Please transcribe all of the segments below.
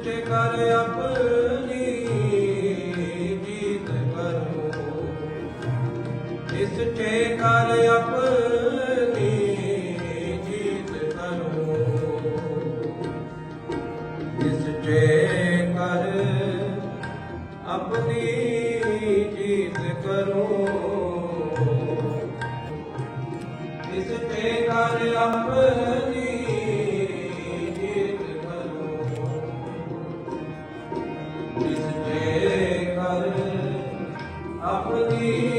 ਨਿਸਚੇ ਕਰ ਆਪਣੀ ਜੀਤ ਕਰੋ। ਨਿਸਚੇ ਕਰ ਆਪਣੀ ਜੀਤ ਕਰੋ। ਨਿਸਚੇ ਕਰ ਆਪਣੀ ਜੀਤ ਕਰੋ। ਆਪਣੀ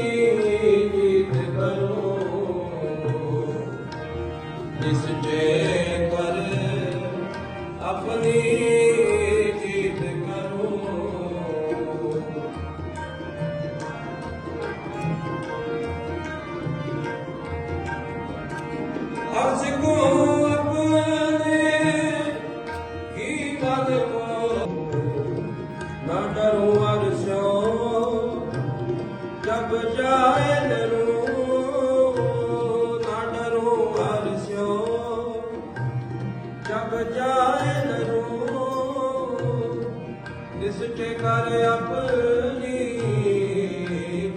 ਜਬ ਜਾਏ ਡਰੂ ਨਿਸਚੇ ਕਰ ਆਪਣੀ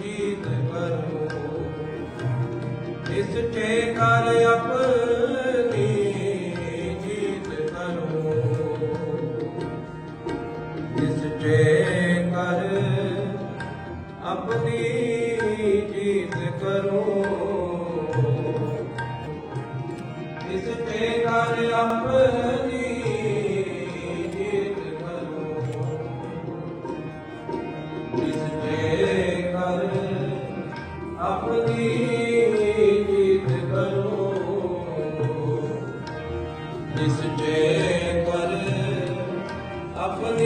ਜੀਤ ਕਰੋ। ਨਿਸਚੇ ਕਰ ਆਪਣੀ ਜੀਤ ਕਰੋ। ਨਿਸਚੇ ਕਰ ਆਪਣੀ ਜੀਤ ਕਰੋ।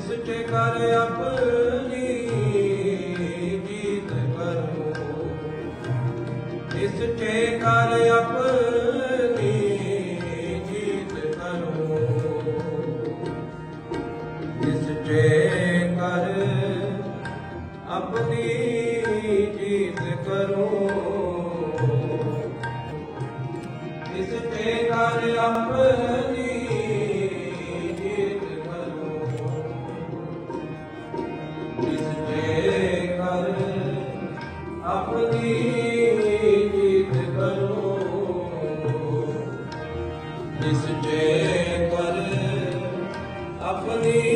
ਡਰੂ ਨਿਸਚੇ ਕਰ ਆਪਣੀ ਜੀਤ ਕਰੋ। ਨਿਸਚੇ ਕਰ ਆਪਣੀ ਜੀਤ ਕਰੋ। ਨਿਸਚੇ ਕਰ ਆਪਣੀ ਜੀਤ ਕਰੋ। ਨਿਸਚੇ ਕਰ ਆਪਣੀ ਨਿਸਚੇ ਕਰ ਆਪਣੀ